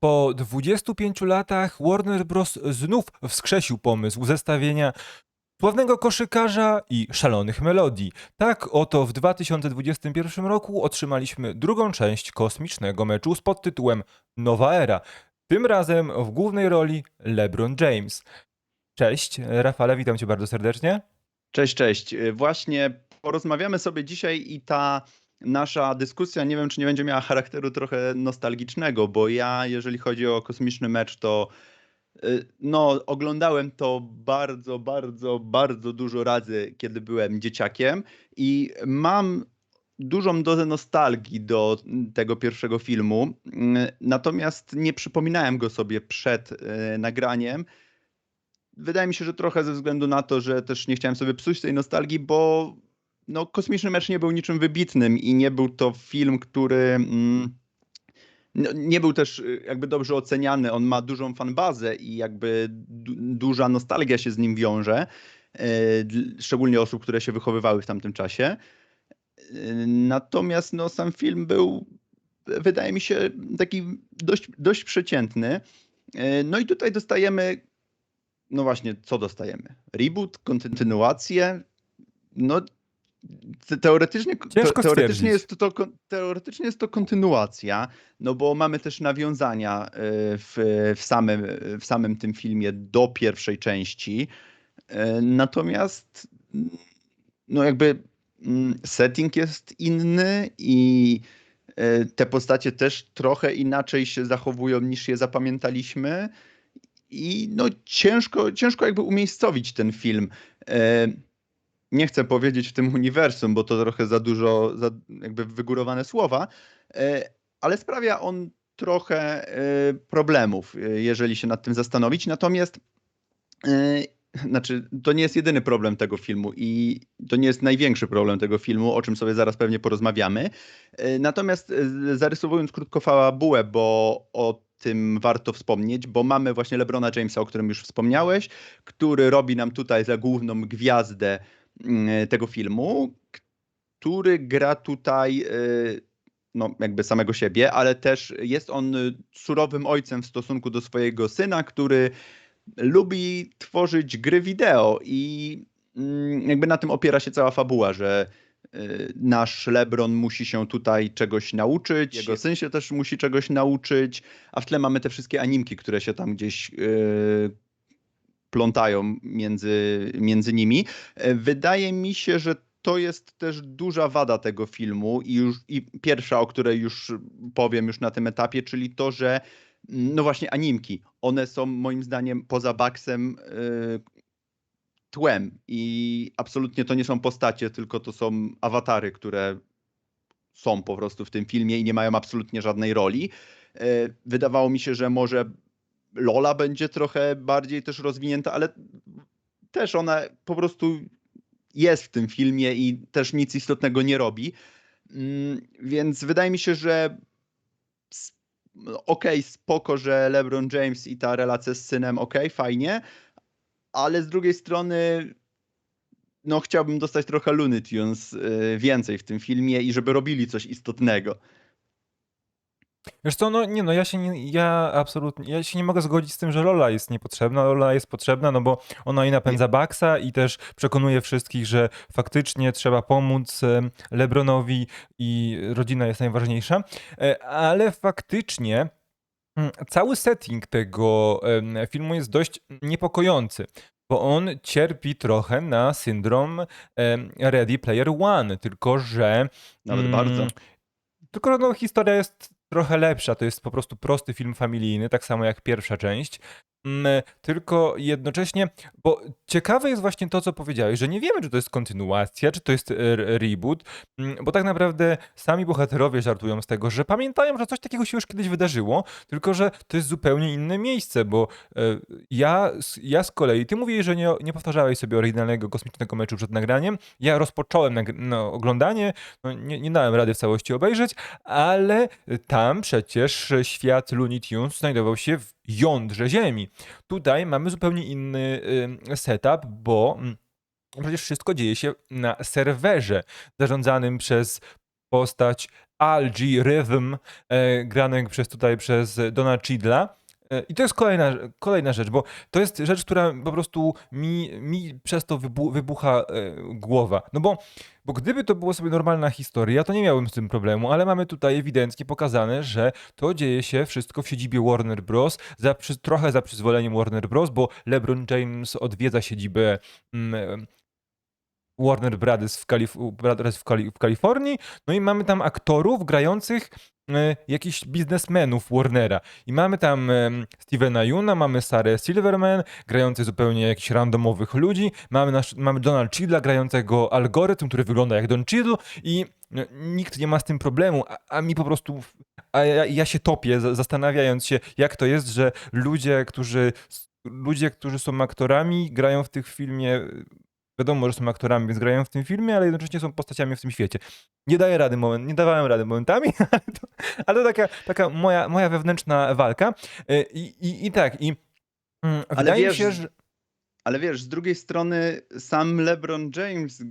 Po 25 latach Warner Bros. znów wskrzesił pomysł zestawienia sławnego koszykarza i szalonych melodii. Tak oto w 2021 roku otrzymaliśmy drugą część kosmicznego meczu z podtytułem Nowa Era. Tym razem w głównej roli LeBron James. Cześć, Rafale, witam cię bardzo serdecznie. Cześć, cześć. Właśnie porozmawiamy sobie dzisiaj i ta nasza dyskusja, nie wiem, czy nie będzie miała charakteru trochę nostalgicznego, bo ja, jeżeli chodzi o kosmiczny mecz, to y, no, oglądałem to bardzo, bardzo, bardzo dużo razy, kiedy byłem dzieciakiem i mam dużą dozę nostalgii do tego pierwszego filmu, y, natomiast nie przypominałem go sobie przed y, nagraniem. Wydaje mi się, że trochę ze względu na to, że też nie chciałem sobie psuć tej nostalgii, bo no, kosmiczny mecz nie był niczym wybitnym i nie był to film, który mm, no, nie był też y, jakby dobrze oceniany. On ma dużą fanbazę i jakby du duża nostalgia się z nim wiąże, y, szczególnie osób, które się wychowywały w tamtym czasie. Y, Natomiast no, sam film był, wydaje mi się, taki dość, dość przeciętny. No i tutaj dostajemy no właśnie, co dostajemy? Reboot, kontynuację? No teoretycznie, Ciężko te, teoretycznie, jest to, teoretycznie jest to kontynuacja, no bo mamy też nawiązania y, w, w, samym, w samym tym filmie do pierwszej części. Y, Natomiast mm, no jakby mm, setting jest inny i y, te postacie też trochę inaczej się zachowują niż je zapamiętaliśmy. I no ciężko, ciężko jakby umiejscowić ten film. Nie chcę powiedzieć w tym uniwersum, bo to trochę za dużo, za jakby wygórowane słowa, e, ale sprawia on trochę e, problemów, e, jeżeli się nad tym zastanowić. Natomiast znaczy, to nie jest jedyny problem tego filmu i to nie jest największy problem tego filmu, o czym sobie zaraz pewnie porozmawiamy. Natomiast zarysowując krótko fabułę, bo o tym warto wspomnieć, bo mamy właśnie LeBrona Jamesa, o którym już wspomniałeś, który robi nam tutaj za główną gwiazdę tego filmu, który gra tutaj y, no, jakby samego siebie, ale też jest on y, surowym ojcem w stosunku do swojego syna, który lubi tworzyć gry wideo i mm, jakby na tym opiera się cała fabuła, że y, nasz LeBron musi się tutaj czegoś nauczyć, jego syn się też musi czegoś nauczyć, a w tle mamy te wszystkie animki, które się tam gdzieś y, plątają między, między nimi. E, Wydaje mi się, że to jest też duża wada tego filmu i, już, i pierwsza, o której już powiem już na tym etapie, czyli to, że mm, no właśnie animki, one są moim zdaniem poza Baxem y, tłem i absolutnie to nie są postacie, tylko to są awatary, które są po prostu w tym filmie i nie mają absolutnie żadnej roli. E, Wydawało mi się, że może Lola będzie trochę bardziej też rozwinięta, ale też ona po prostu jest w tym filmie i też nic istotnego nie robi. Mm, Więc wydaje mi się, że okej, spoko, że LeBron James i ta relacja z synem, okej, fajnie, ale z drugiej strony no chciałbym dostać trochę Looney Tunes y, więcej w tym filmie i żeby robili coś istotnego. Wiesz co, no nie no, ja się nie, ja absolutnie, ja się nie mogę zgodzić z tym, że Lola jest niepotrzebna. Lola jest potrzebna, no bo ona i napędza Baxa i też przekonuje wszystkich, że faktycznie trzeba pomóc em, LeBronowi i rodzina jest najważniejsza. E, Ale faktycznie mm, cały setting tego em, filmu jest dość niepokojący. Bo on cierpi trochę na syndrom em, Ready Player One, tylko że Nawet Mm, bardzo. Tylko no, historia jest trochę lepsza. To jest po prostu prosty film familijny, tak samo jak pierwsza część. Mm, Tylko jednocześnie, bo ciekawe jest właśnie to, co powiedziałeś, że nie wiemy, czy to jest kontynuacja, czy to jest e, reboot, mm, bo tak naprawdę sami bohaterowie żartują z tego, że pamiętają, że coś takiego się już kiedyś wydarzyło, tylko że to jest zupełnie inne miejsce, bo e, ja, ja z kolei, ty mówiłeś, że nie, nie powtarzałeś sobie oryginalnego kosmicznego meczu przed nagraniem, ja rozpocząłem no, oglądanie, no, nie, nie dałem rady w całości obejrzeć, ale tam przecież świat Looney Tunes znajdował się w jądrze Ziemi. Tutaj mamy zupełnie inny y, setup, bo mm, przecież wszystko dzieje się na serwerze zarządzanym przez postać Algi Rhythm, e, grany przez tutaj przez Dona Chidla. E, I to jest kolejna, kolejna rzecz, bo to jest rzecz, która po prostu mi, mi przez to wybu wybucha e, głowa. No bo, bo gdyby to było sobie normalna historia, to nie miałbym z tym problemu, ale mamy tutaj ewidentnie pokazane, że to dzieje się wszystko w siedzibie Warner Bros. Za, przy, trochę za przyzwoleniem Warner Bros., bo LeBron James odwiedza siedzibę mm, Warner Brothers w, Kalif- Brothers w, Kali- w Kalifornii, no i mamy tam aktorów grających e, jakichś biznesmenów Warnera. I mamy tam e, Stevena Yuna, mamy Sarę Silverman, grających zupełnie jakichś randomowych ludzi, mamy, nasz, mamy Donald Chidla grającego algorytm, który wygląda jak Don Chidl i no, nikt nie ma z tym problemu, a, a mi po prostu, a ja, ja się topię za- zastanawiając się, jak to jest, że ludzie, którzy ludzie, którzy są aktorami, grają w tych filmie wiadomo, że są aktorami, więc grają w tym filmie, ale jednocześnie są postaciami w tym świecie. Nie daję rady moment, nie dawałem rady momentami, ale to, ale to taka, taka moja, moja wewnętrzna walka. Y, I, i, i tak, i mm, Ale wydaje wiesz, się, że... Ale wiesz, z drugiej strony sam LeBron James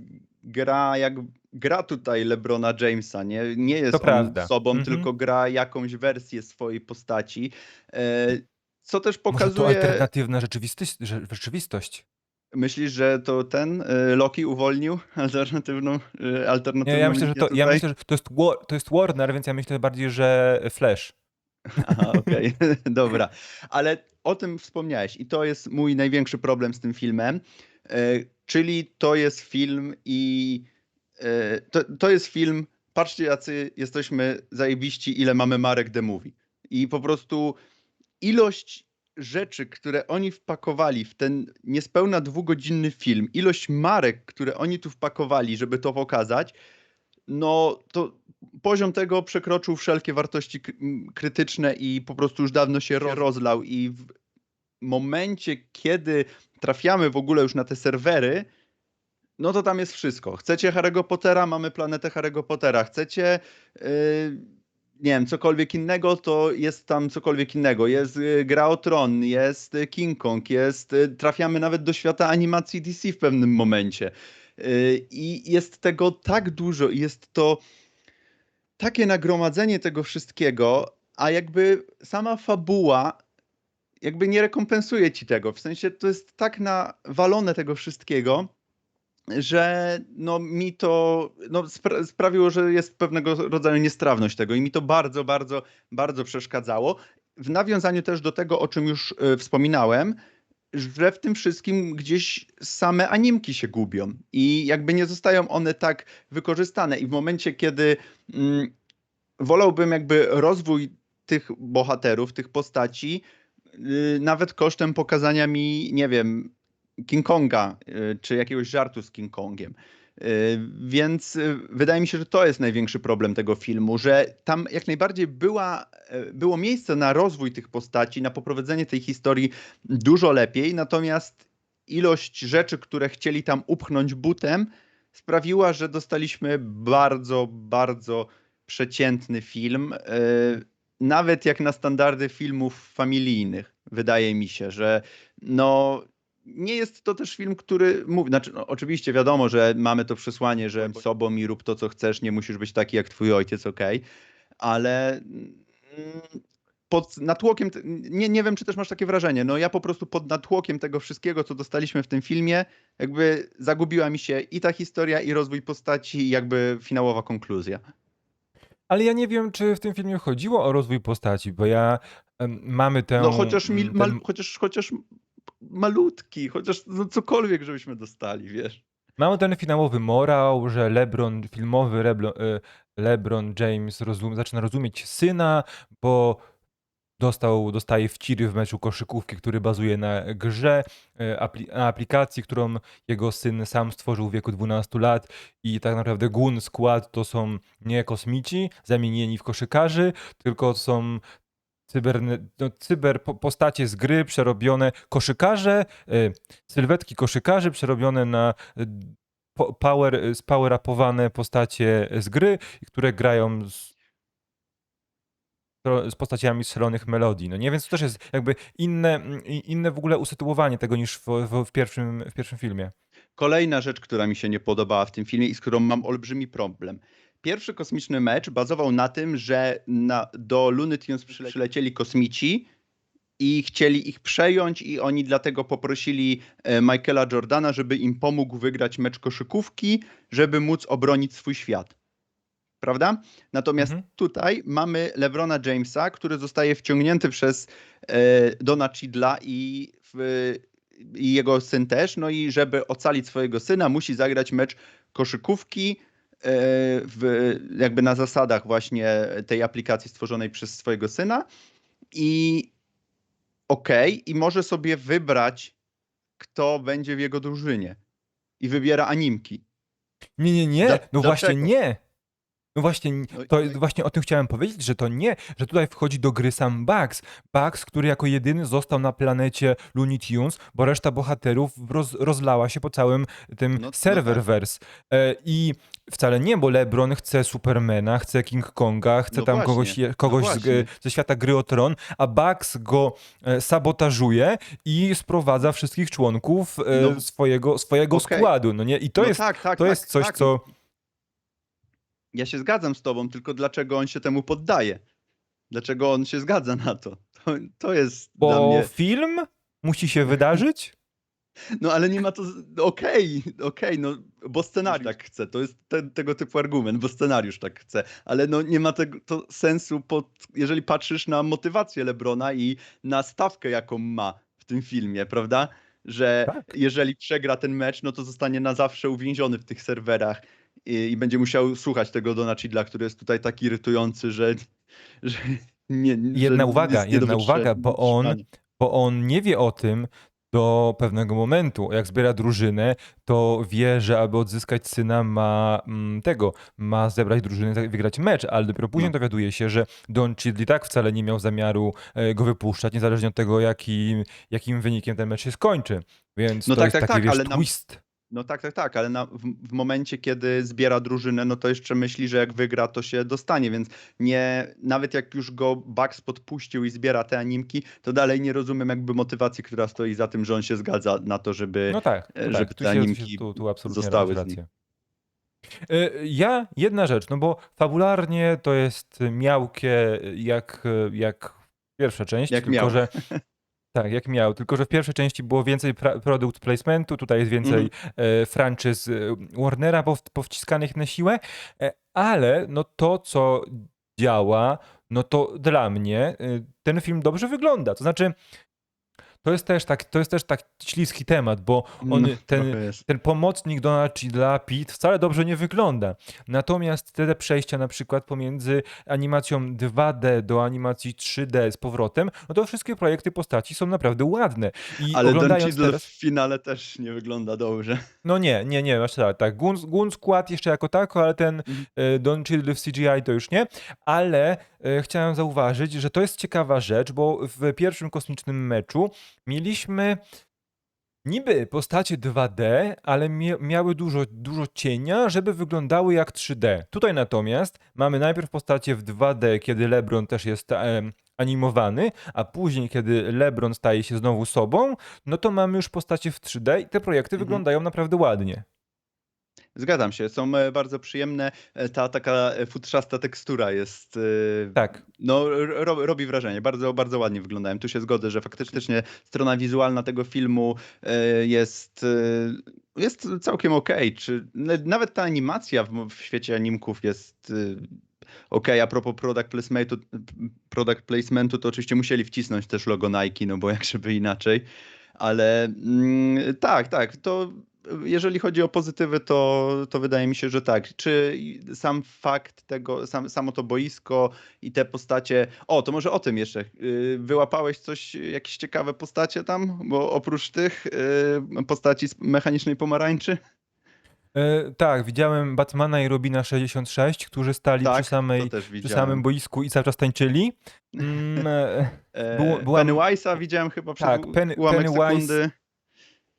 gra jak gra tutaj LeBrona Jamesa, nie, nie jest To on prawda. sobą, Mhm. tylko gra jakąś wersję swojej postaci. E, co też Może to pokazuje. alternatywna rzeczywistość, rzeczywistość. Myślisz, że to ten e, Loki uwolnił alternatywną, e, alternatywną Nie, ja myślę, że linię to, ja tutaj? myślę, że to jest, Wa- to jest Warner, więc ja myślę bardziej, że Flash. Aha, okej, dobra. Ale o tym wspomniałeś i to jest mój największy problem z tym filmem. E, czyli to jest film i e, to, to jest film, patrzcie jacy jesteśmy zajebiści, ile mamy marek The Movie. I po prostu ilość rzeczy, które oni wpakowali w ten niespełna dwugodzinny film, ilość marek, które oni tu wpakowali, żeby to pokazać, no to poziom tego przekroczył wszelkie wartości krytyczne i po prostu już dawno się ro- rozlał i w momencie, kiedy trafiamy w ogóle już na te serwery, no to tam jest wszystko. Chcecie Harry'ego Pottera, mamy planetę Harry'ego Pottera. Chcecie, yy, nie wiem, cokolwiek innego, to jest tam cokolwiek innego. Jest yy, Gra o Tron, jest yy, King Kong, jest, yy, trafiamy nawet do świata animacji DC w pewnym momencie. I jest tego tak dużo i jest to takie nagromadzenie tego wszystkiego, a jakby sama fabuła jakby nie rekompensuje ci tego. W sensie to jest tak nawalone tego wszystkiego, że no mi to no spra- sprawiło, że jest pewnego rodzaju niestrawność tego i mi to bardzo, bardzo, bardzo przeszkadzało. W nawiązaniu też do tego, o czym już y, wspominałem, że w tym wszystkim gdzieś same animki się gubią i jakby nie zostają one tak wykorzystane i w momencie, kiedy mm, wolałbym jakby rozwój tych bohaterów, tych postaci, y, nawet kosztem pokazania mi, nie wiem, King Konga, y, czy jakiegoś żartu z King Kongiem. Y, Więc y, wydaje mi się, że to jest największy problem tego filmu, że tam jak najbardziej była, y, było miejsce na rozwój tych postaci, na poprowadzenie tej historii dużo lepiej, natomiast ilość rzeczy, które chcieli tam upchnąć butem, sprawiła, że dostaliśmy bardzo, bardzo przeciętny film. y, Nawet jak na standardy filmów familijnych, wydaje mi się, że no nie jest to też film, który mówi, znaczy no, oczywiście wiadomo, że mamy to przesłanie, że sobą i rób to, co chcesz, nie musisz być taki jak twój ojciec, okej, ale mm, pod natłokiem, nie, nie wiem, czy też masz takie wrażenie, no ja po prostu pod natłokiem tego wszystkiego, co dostaliśmy w tym filmie, jakby zagubiła mi się i ta historia, i rozwój postaci, i jakby finałowa konkluzja. Ale ja nie wiem, czy w tym filmie chodziło o rozwój postaci, bo ja mamy tę... No chociaż, mil, ten- chociaż, chociaż malutki, chociaż no, cokolwiek, żebyśmy dostali, wiesz. Mamy ten finałowy morał, że LeBron, filmowy Reblo, e, LeBron James rozum, zaczyna rozumieć syna, bo dostał, dostaje wciry w meczu koszykówki, który bazuje na grze, e, apli, na aplikacji, którą jego syn sam stworzył w wieku 12 lat i tak naprawdę Gun Squad to są nie kosmici zamienieni w koszykarzy, tylko są cyberne, no, cyber po- postacie z gry przerobione, koszykarze, e, sylwetki koszykarzy przerobione na e, po- power, spower-upowane postacie z gry, które grają z, z postaciami strzelonych melodii. No nie, więc to też jest jakby inne, inne w ogóle usytuowanie tego niż w, w, w, pierwszym, w pierwszym filmie. Kolejna rzecz, która mi się nie podobała w tym filmie i z którą mam olbrzymi problem. Pierwszy kosmiczny mecz bazował na tym, że na, do Looney Tunes przyle- przylecieli kosmici i chcieli ich przejąć i oni dlatego poprosili e, Michaela Jordana, żeby im pomógł wygrać mecz koszykówki, żeby móc obronić swój świat. Prawda? Natomiast Mhm. tutaj mamy LeBrona Jamesa, który zostaje wciągnięty przez e, Dona Chidla i, w, i jego syn też. No i żeby ocalić swojego syna, musi zagrać mecz koszykówki w, jakby na zasadach właśnie tej aplikacji stworzonej przez swojego syna. I okej, i może sobie wybrać, kto będzie w jego drużynie. I wybiera animki. Nie, nie, nie. No właśnie dlaczego? nie. No właśnie, No to no właśnie o tym chciałem powiedzieć, że to nie, że tutaj wchodzi do gry sam Bugs. Bugs, który jako jedyny został na planecie Looney Tunes, bo reszta bohaterów roz, rozlała się po całym tym No- no serververse. E, I wcale nie, bo LeBron chce Supermana, chce King Konga, chce No tam właśnie, kogoś, no kogoś z, właśnie. e, ze świata gry o tron, a Bugs go e, sabotażuje i sprowadza wszystkich członków e, No. swojego, swojego Okej. składu. No nie? I to no jest, tak, tak, to tak, jest coś, tak. co... Ja się zgadzam z tobą, tylko dlaczego on się temu poddaje? Dlaczego on się zgadza na to? To, to jest dla Bo mnie... film musi się wydarzyć? No ale nie ma to... Okej, okej, no bo scenariusz tak chce. To jest te, tego typu argument, bo scenariusz tak chce. Ale no nie ma tego to sensu, pod, jeżeli patrzysz na motywację Lebrona i na stawkę, jaką ma w tym filmie, prawda? Że Tak. jeżeli przegra ten mecz, no to zostanie na zawsze uwięziony w tych serwerach i, i będzie musiał słuchać tego Dona Chidla, który jest tutaj tak irytujący, że... że nie, Jedna że uwaga, nie jedna uwaga, bo on-. Bo on nie wie o tym do pewnego momentu. Jak zbiera drużynę, to wie, że aby odzyskać syna ma mm, tego, ma zebrać drużynę, tak, wygrać mecz, ale dopiero później No. dowiaduje się, że Don Chidley tak wcale nie miał zamiaru e, go wypuszczać, niezależnie od tego, jakim, jakim wynikiem ten mecz się skończy. Więc No to tak, jest tak, taki, tak, wiesz, ale nam- twist. No tak, tak, tak, ale na, w, w momencie, kiedy zbiera drużynę, no to jeszcze myśli, że jak wygra, to się dostanie, więc nie, nawet jak już go Bugs podpuścił i zbiera te animki, to dalej nie rozumiem jakby motywacji, która stoi za tym, że on się zgadza na to, żeby... No tak, e, no żeby tak. Te tu, animki się, tu, tu absolutnie zostały z nim. E, Ja, jedna rzecz, no bo fabularnie to jest miałkie jak, jak pierwsza część, Jak tylko miał. że tak, jak miał, tylko że w pierwszej części było więcej pra- product placementu, tutaj jest więcej Mhm. e, franczyz e, Warnera pow, powciskanych na siłę, e, ale no to, co działa, no to dla mnie e, ten film dobrze wygląda. To znaczy, to jest też tak, to jest też tak śliski temat, bo on, No, ten, ten pomocnik Donald Chidla, Pete, wcale dobrze nie wygląda. Natomiast te przejścia na przykład pomiędzy animacją 2D do animacji 3D z powrotem, no to wszystkie projekty postaci są naprawdę ładne. I Ale Don Cheadle teraz... w finale też nie wygląda dobrze. No nie, nie, nie, masz tak, tak. Gun, Gun Squad jeszcze jako tako, ale ten Mhm. e, Don Chidle w CGI to już nie. Ale e, chciałem zauważyć, że to jest ciekawa rzecz, bo w pierwszym kosmicznym meczu mieliśmy niby postacie 2D, ale mia miały dużo, dużo cienia, żeby wyglądały jak 3D. Tutaj natomiast mamy najpierw postacie w 2D, kiedy LeBron też jest em, animowany, a później, kiedy LeBron staje się znowu sobą, no to mamy już postacie w 3D i te projekty Mhm. wyglądają naprawdę ładnie. Zgadzam się, są e, bardzo przyjemne. E, Ta taka e, futrzasta tekstura jest. Tak. No, ro, robi wrażenie. Bardzo, bardzo ładnie wyglądają. Tu się zgodzę, że faktycznie strona wizualna tego filmu jest, jest całkiem okej. Czy n- Nawet ta animacja w, w świecie animków jest. ok, a propos product placementu, product placementu, to oczywiście musieli wcisnąć też logo Nike, no bo jak żeby inaczej. Ale mm, tak, tak, to jeżeli chodzi o pozytywy, to, to wydaje mi się, że tak. Czy sam fakt tego, sam, samo to boisko i te postacie. O, to może o tym jeszcze. Yy, Wyłapałeś coś, jakieś ciekawe postacie tam? Bo oprócz tych yy, postaci z mechanicznej pomarańczy? E, tak, widziałem Batmana i Robina 66, którzy stali Tak, przy, samej, przy samym boisku i cały czas tańczyli. Mm, e, E, byłam- Pennywise'a widziałem chyba przez Tak, ułamek Pennywise sekundy.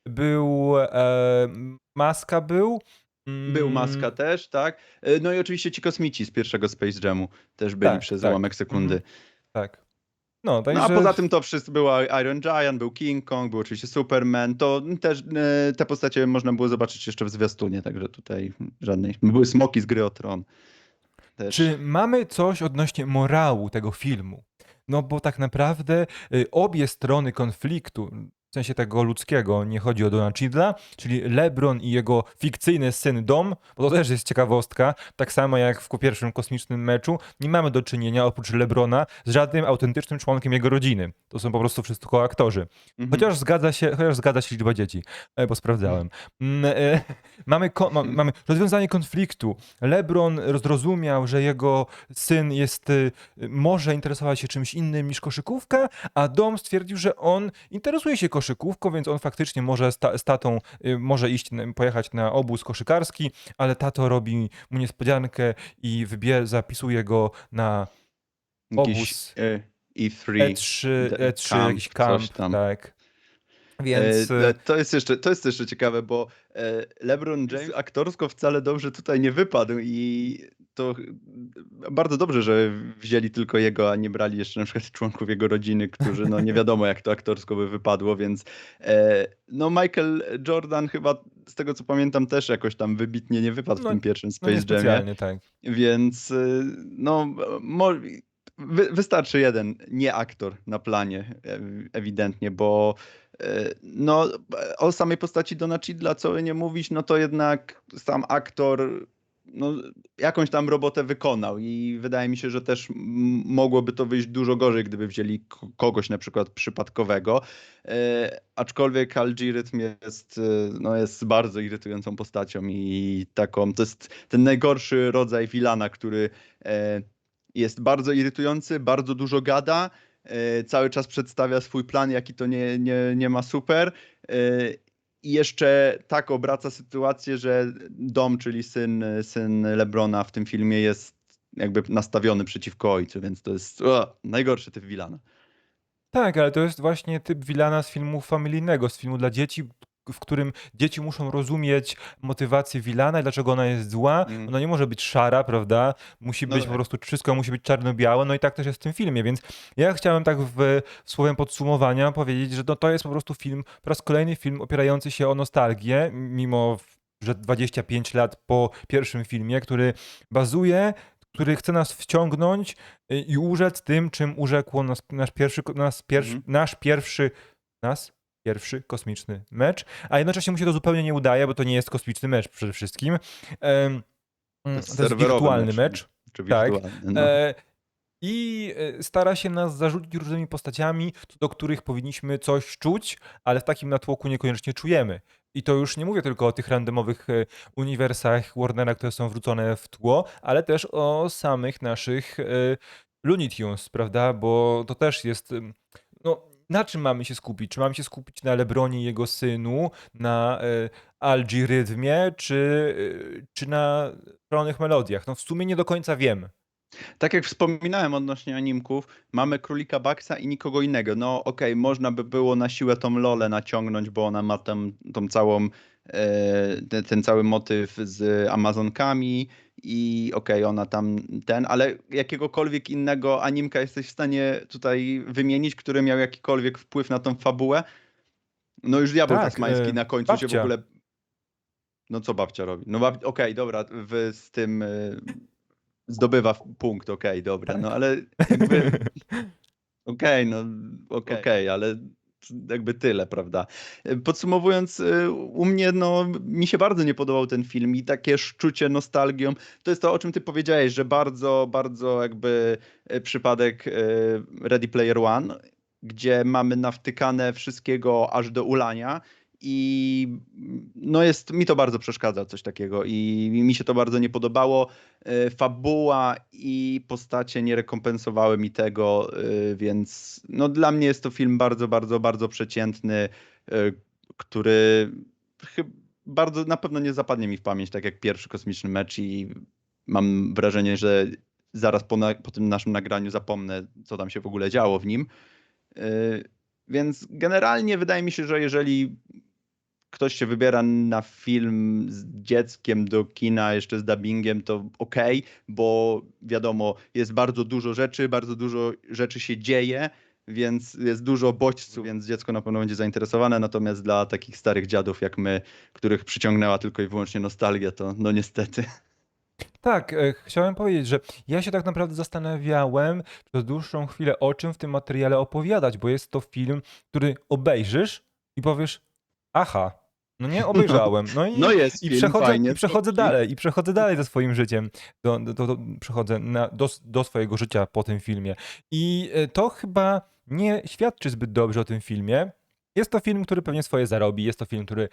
Był e, Maska był. Był Mm, Maska też, tak. E, No i oczywiście ci kosmici z pierwszego Space Jamu też byli Tak, przez tak. ułamek sekundy. Mhm. Tak. No, No a poza tym to wszyscy była Iron Giant, był King Kong, był oczywiście Superman. To też e, te postacie można było zobaczyć jeszcze w zwiastunie, także tutaj żadnej. Były smoki z gry o tron. też. Czy mamy coś odnośnie morału tego filmu? No bo tak naprawdę y, obie strony konfliktu, w sensie tego ludzkiego, nie chodzi o Dona Cheadla, czyli LeBron i jego fikcyjny syn Dom, bo to też jest ciekawostka, tak samo jak w pierwszym kosmicznym meczu, nie mamy do czynienia oprócz LeBrona z żadnym autentycznym członkiem jego rodziny. To są po prostu wszystko aktorzy. Mhm. Chociaż zgadza się, chociaż zgadza się liczba dzieci, e, bo sprawdzałem. Mm, e, mamy, ma, mamy rozwiązanie konfliktu. LeBron zrozumiał, że jego syn jest, y, może interesować się czymś innym niż koszykówka, a Dom stwierdził, że on interesuje się koszykówką, więc on faktycznie może z, ta, z tatą y, może iść, pojechać na obóz koszykarski, ale tato robi mu niespodziankę i wybie, zapisuje go na Jakiś obóz e, E3. E3, de- E3 camp, jakiś tam. tak. Więc... E, y, to, jest jeszcze, to jest jeszcze ciekawe, bo e, LeBron James aktorsko wcale dobrze tutaj nie wypadł i to bardzo dobrze, że wzięli tylko jego, a nie brali jeszcze na przykład członków jego rodziny, którzy no nie wiadomo jak to aktorsko by wypadło, więc e, no Michael Jordan chyba z tego co pamiętam też jakoś tam wybitnie nie wypadł No, w tym pierwszym no Space Jamie. niespecjalnie, tak. Więc no, mo, wy, wystarczy jeden nie aktor na planie, ew- ewidentnie, bo no, o samej postaci Dona Chidla, co nie mówić, no to jednak sam aktor no, jakąś tam robotę wykonał i wydaje mi się, że też mogłoby to wyjść dużo gorzej, gdyby wzięli ko- kogoś na przykład przypadkowego. E, aczkolwiek Algirytm jest, e, no, jest bardzo irytującą postacią i taką, to jest ten najgorszy rodzaj Wilana, który e, jest bardzo irytujący, bardzo dużo gada, cały czas przedstawia swój plan, jaki to nie, nie, nie ma super. e, I jeszcze tak obraca sytuację, że Dom, czyli syn, syn Lebrona w tym filmie jest jakby nastawiony przeciwko ojcu, więc to jest o, najgorszy typ Wilana. Tak, ale to jest właśnie typ Wilana z filmu familijnego, z filmu dla dzieci, w którym dzieci muszą rozumieć motywację Wilana i dlaczego ona jest zła. Mm. Ona nie może być szara, prawda? Musi No być tak. po prostu, wszystko musi być czarno-białe, no i tak też jest w tym filmie, więc ja chciałem tak w słowem podsumowania powiedzieć, że no to jest po prostu film, po raz kolejny film opierający się o nostalgię, mimo że 25 lat po pierwszym filmie, który bazuje który chce nas wciągnąć y, i urzec tym, czym urzekło nas, nasz pierwszy, nas pierwszy, Mhm. nasz pierwszy, nas pierwszy kosmiczny mecz, a jednocześnie mu się to zupełnie nie udaje, bo to nie jest kosmiczny mecz przede wszystkim. Em, mm, To jest, wirtualny mecz. Czy Tak. no. E, I e, stara się nas zarzucić różnymi postaciami, do których powinniśmy coś czuć, ale w takim natłoku niekoniecznie czujemy. I to już nie mówię tylko o tych randomowych e, uniwersach Warnera, które są wrzucone w tło, ale też o samych naszych Looney Tunes, prawda? Bo to też jest. No, na czym mamy się skupić? Czy mamy się skupić na Lebronie i jego synu, na e, algirytmie, czy, e, czy na szalonych melodiach? No, w sumie nie do końca wiem. Tak jak wspominałem odnośnie animków, mamy Królika Baxa i nikogo innego. No okej, można by było na siłę tą Lolę naciągnąć, bo ona ma tam tą całą, e, ten cały motyw z Amazonkami i okej, ona tam ten, ale jakiegokolwiek innego animka jesteś w stanie tutaj wymienić, który miał jakikolwiek wpływ na tą fabułę? No już Diabeł Tak, Tasmański e, na końcu się w babcia. ogóle... No co babcia robi? No bab... okej, dobra, w, z tym... e, zdobywa punkt, okej, dobra, no ale jakby, okej, no okej, Okej. ale jakby tyle, prawda. Podsumowując, y, u mnie, no, mi się bardzo nie podobał ten film i takie szczucie nostalgią, to jest to, o czym ty powiedziałeś, że bardzo, bardzo jakby y, przypadek Ready Player One, gdzie mamy nawtykane wszystkiego aż do ulania i no jest, mi to bardzo przeszkadza coś takiego i mi się to bardzo nie podobało. E, Fabuła i postacie nie rekompensowały mi tego, e, więc no dla mnie jest to film bardzo, bardzo, bardzo przeciętny, e, który bardzo na pewno nie zapadnie mi w pamięć, tak jak pierwszy kosmiczny mecz i mam wrażenie, że zaraz po, na, po tym naszym nagraniu zapomnę, co tam się w ogóle działo w nim. Więc generalnie wydaje mi się, że jeżeli ktoś się wybiera na film z dzieckiem do kina jeszcze z dubbingiem, to okej, bo wiadomo, jest bardzo dużo rzeczy, bardzo dużo rzeczy się dzieje, więc jest dużo bodźców, więc dziecko na pewno będzie zainteresowane, natomiast dla takich starych dziadów jak my, których przyciągnęła tylko i wyłącznie nostalgia, to no niestety. Tak, e, chciałem powiedzieć, że ja się tak naprawdę zastanawiałem przez dłuższą chwilę, o czym w tym materiale opowiadać, bo jest to film, który obejrzysz i powiesz, aha, no nie obejrzałem. No i, No jest i film, przechodzę, fajnie, i przechodzę dalej, i przechodzę dalej ze swoim życiem. Do, do, do, przechodzę na, do, do swojego życia po tym filmie. I e, to chyba nie świadczy zbyt dobrze o tym filmie. Jest to film, który pewnie swoje zarobi, jest to film, który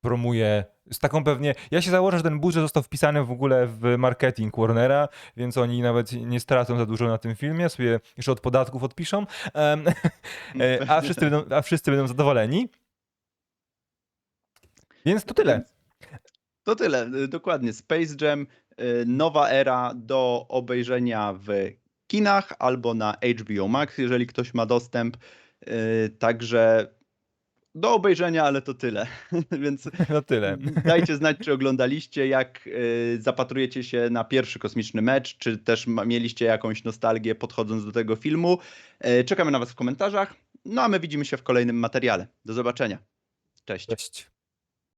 promuje z taką pewnie. Ja się założę, że ten budżet został wpisany w ogóle w marketing Warnera, więc oni nawet nie stracą za dużo na tym filmie, sobie jeszcze od podatków odpiszą, e, a, wszyscy będą, a wszyscy będą zadowoleni. Więc to tyle. To tyle, y, dokładnie. Space Jam, y, nowa era do obejrzenia w kinach albo na HBO Max, jeżeli ktoś ma dostęp. Y, Także do obejrzenia, ale to tyle. Więc To tyle. dajcie znać, czy oglądaliście, jak zapatrujecie się na pierwszy kosmiczny mecz, czy też mieliście jakąś nostalgię podchodząc do tego filmu. Czekamy na Was w komentarzach. No a my widzimy się w kolejnym materiale. Do zobaczenia. Cześć. Cześć.